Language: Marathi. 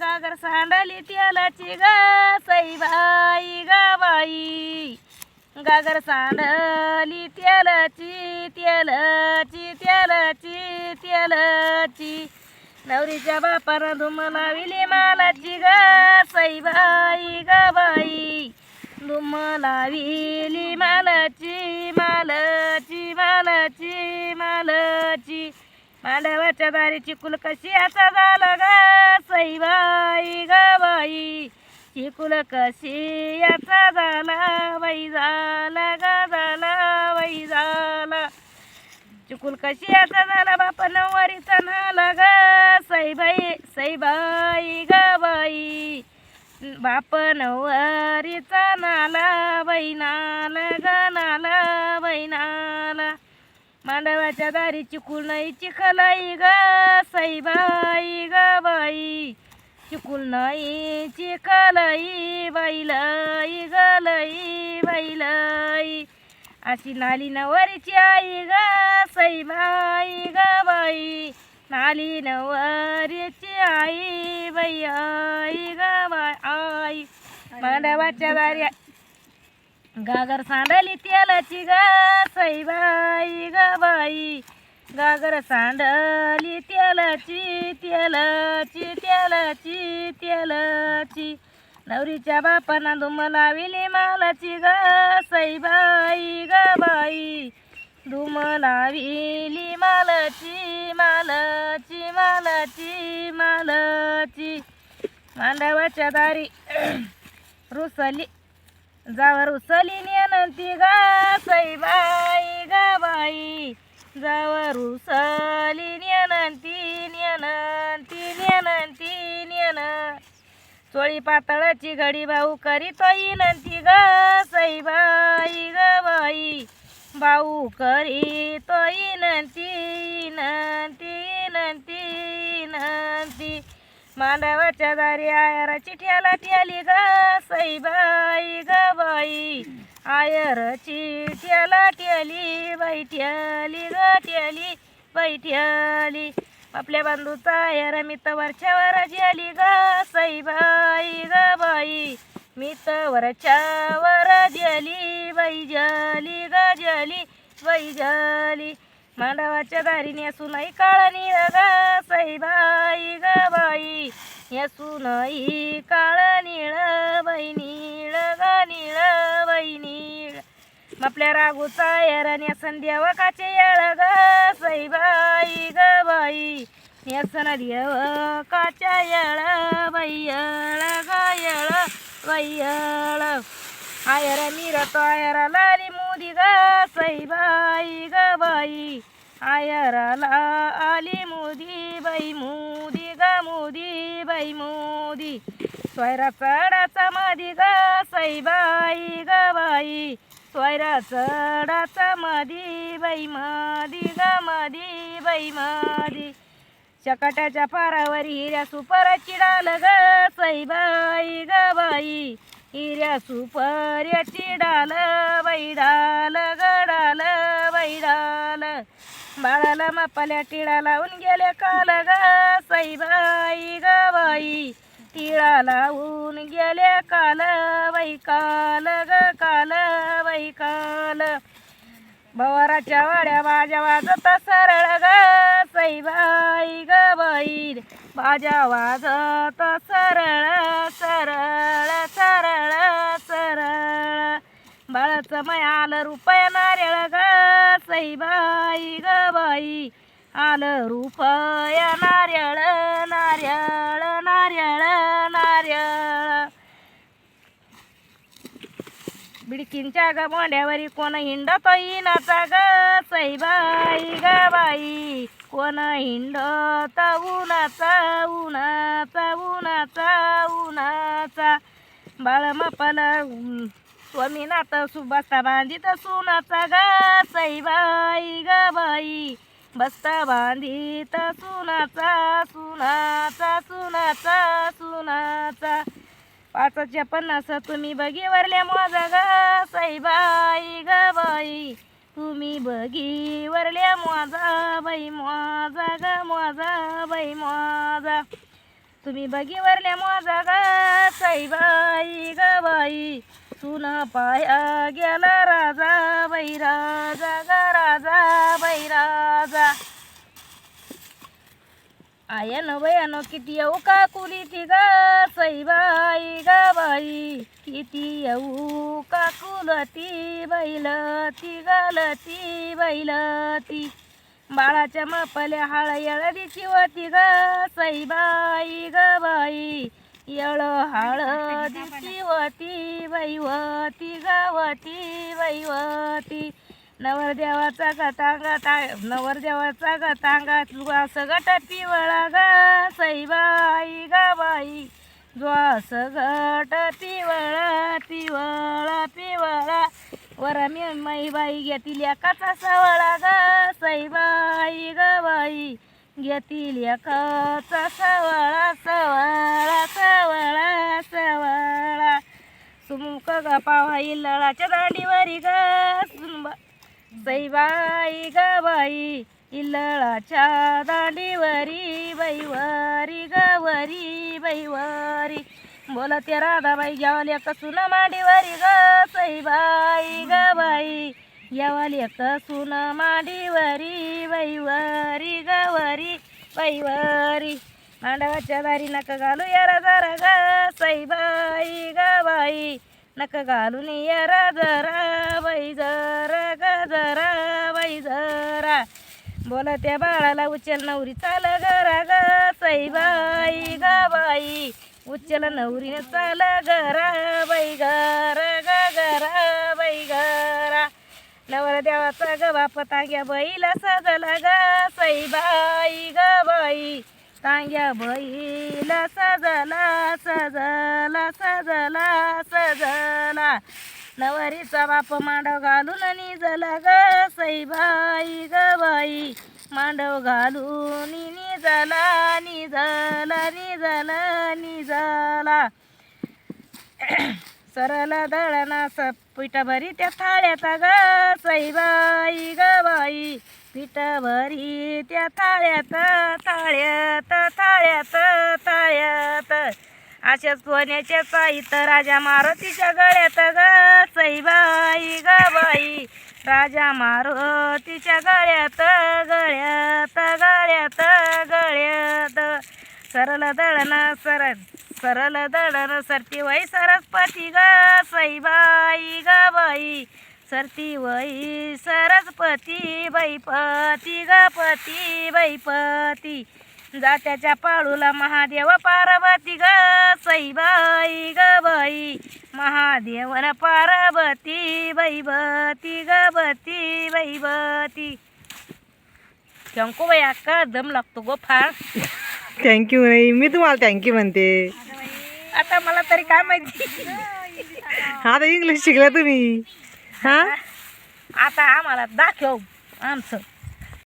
गागर सांडली तेलाची ग सईबाई ग बाई. गागर सांडली त्यालाची त्यालाची तेलाची त्यालाची. नवरीच्या बापानं धुम लाविली मालाची ग सईबाई ग बाई. धुम लाविली मालाची मालाची मालाची मालाची. मांडवाच्या दारी चिकुल कशी आता झाला ग? सईबाई ग बाई. चिकुल कशी याचा झाला? बाई झाला ग झाला बाई झाला. चिकुल कशी याचा झाला? बापा नववारीचा नाला ग. सईबाई सईबाई ग बाई. बाप नववारीचा नाला बाई नाला ग नाला बाई नाला मांडवाच्या दारी चिकूल नाही चिखलाई ग साईबाई ग बाई. चिकूल नाही चिखलाई बाईलाई गलाई बाईलाई. अशी नाली नवरीची आई ग साईबाई ग बाई. नाली नवरीची आई बाई आई ग बाई आई. मांडवाच्या दारी गागर सांडली तेलाची ग सईबाई ग बाई. गागर सांडली तेलाची तेलाची तेलाची तेलाची. नवरीच्या बापाना धुम लाविली मालाची ग सईबाई ग बाई. धुम लाविली मालाची मालाची मालाची मालाची. मांडवाच्या दारी रुसली. जावर उसली नेनंती ग सईबाई गा बाई. जावर उसली नेनंती नेनंती नेनंती नेन चोळी पातळाची घडी भाऊ करीतो इनंती ग सईबाई ग बाई. भाऊ करीतो इनंती इनंती इनंती इनंती मांडवाच्या दारी आयर चिठ्याला ठियाली ग सईबाई ग बाई. आयर चिठ्याला ठेली बाई ठ्याली ग ठेली बाई ठ्याली आपल्या बांधूचा आयर मी तर वरच्यावर आली ग सईबाई ग बाई. मी तर वरच्यावर जली बाई जली ग जली बाई जली मांडवाच्या दारीने असूनही काळा निळ ग सईबाई ग बाई. असूनही काळ निळ बाई निळ निळ बाई निळ. आपल्या रागूचा येराने संध्या वकाचे येळ ग सईबाई ग बाई. नेसन देव काच्या येळ बाई येळ ग येळ बाई येळ. आयर मिरतो आयर लाली ग सईबाई ग बाई. आयराला आली मोदी बाई मोदी ग मोदी बाई मोदी. स्वयरा चढाचा मधी ग सईबाई ग बाई. स्वयरा चढाचा मधी बाई मधी ग मधी बाई मधी चकाट्याच्या पारावर हिऱ्या सुपर चिडाल ग सईबाई ग बाई. हिऱ्या सुपर्याची डाल बाई डाल ग बाळाला मापाल्या टिळा लावून गेले काल ग साईबाई ग बाई. टिळा लावून गेले काल बाई काल ग काल बाई काल. भवाराच्या वाड्या माझ्या वाजता सरळ ग साई बाई माझ्या वाजत सरळ सरळ सरळ सरळ. बाळच माय आलं नारळ ग सईबाई ग बाई. आलं रुपया नारळ नारळ नारळ नारळ. बिडकींच्या ग मोंड्यावरी कोण हिंडत इनाचा ग सईबाई ग बाई. कोण हिंडत उन्हाचा उन्हाचा उन्हाचा. उन्हाचा बाळमपल स्वामीनाथ सुबस्ता बांधित सुनाचा ग सईबाई ग बाई. बस्ता बांधित सुनाचा सुनाचा सुनाचा सुनाचा. पाचच्या पन्नास तुम्ही बगीवरल्या मोजा ग सईबाई ग बाई. तुम्ही बगीवरल्या मोजा बाई माझा ग मोजा बाई मोजा. तुम्ही बगीवरल्या माझा ग साईबाई ग बाई. सुना पाया गेला राजा बाई राजा ग राजा बाई राजा. आयन वयानो किती येऊ का कुली ती ग साईबाई ग बाई. किती येऊ का? कुलती बैलती गलती बैलती. बाळाच्या मापल्या हाळ येळदीची होती ग सईबाई ग बाई. येळ हळदीची होती वैवती गावती वैवती. नवरदेवाचा गतांगा ता नवरदेवाचा गतांगा सगट गट पिवळा ग सईबाई ग बाई. ज्वास घट पिवळा पिवळा पिवळा. वर मी बाई घेतील एकाचा सवळा ग सईबाई ग बाई. घेतील एकाचा सवळा सवळा सवळा सवळा. सुमुख ग पावा लळाच्या दांडीवरी ग सुनबा सईबाई ग बाई. इल्लळाच्या दांडीवरी बैवारी गवरी बैवारी. बोलते राधाबाई घ्यावाली कसून मांडीवरी ग सईबाई ग बाई घ्यावाली कसून मांडीवरी बैवारी गवरी बैवारी. मांडवाच्या दारी नक घालू यारा जरा ग सईबाई ग बाई नक घालून यारा जरा बाई जरा ग जरा बाई जरा. बोला त्या बाळाला उचल नवरी चाल गरा ग सईबाई ग बाई. उचल नवरीने चाल गरा बाई गर ग गरा बाई गरा नवर देवाचा ग बाप तांग्या बैला सजला ग सईबाई ग बाई. तांग्या बैला सजला सजला सजला सजला. नवरीचा बाप मांडव घालून निजला ग सईबाई ग बाई. मांडव घालून निजला निजला निजला निजला. सरळ दळणा स पीठ भरी त्या थाळ्यात ग सईबाई ग बाई. पीठ भरी त्या थाळ्यात थाळ्यात थाळ्यात थाळ्यात. अशा सोन्याच्या साईत राजा मारुतीच्या गळ्यात ग सईबाई ग बाई. राजा मारुतीच्या गळ्यात गळ्यात गळ्यात गळ्यात. सरल दळण सर सरल दळण सरती वई सरस्वती ग सईबाई ग बाई. सरती वई सरस्वती बैपती ग पती बैपती. जात्याच्या पाळूला महादेव पार्वती ग सईबाई ग बाई. महादेवन पार्वती बैबती ग बती बैबती शंकू बाई अक्का दम लागतो गो फार. थँक्यू नाही मी तुम्हाला थँक्यू म्हणते. आता मला तरी काय माहिती? आता इंग्लिश शिकला तुम्ही. हा? आता आम्हाला दाखव आमचं.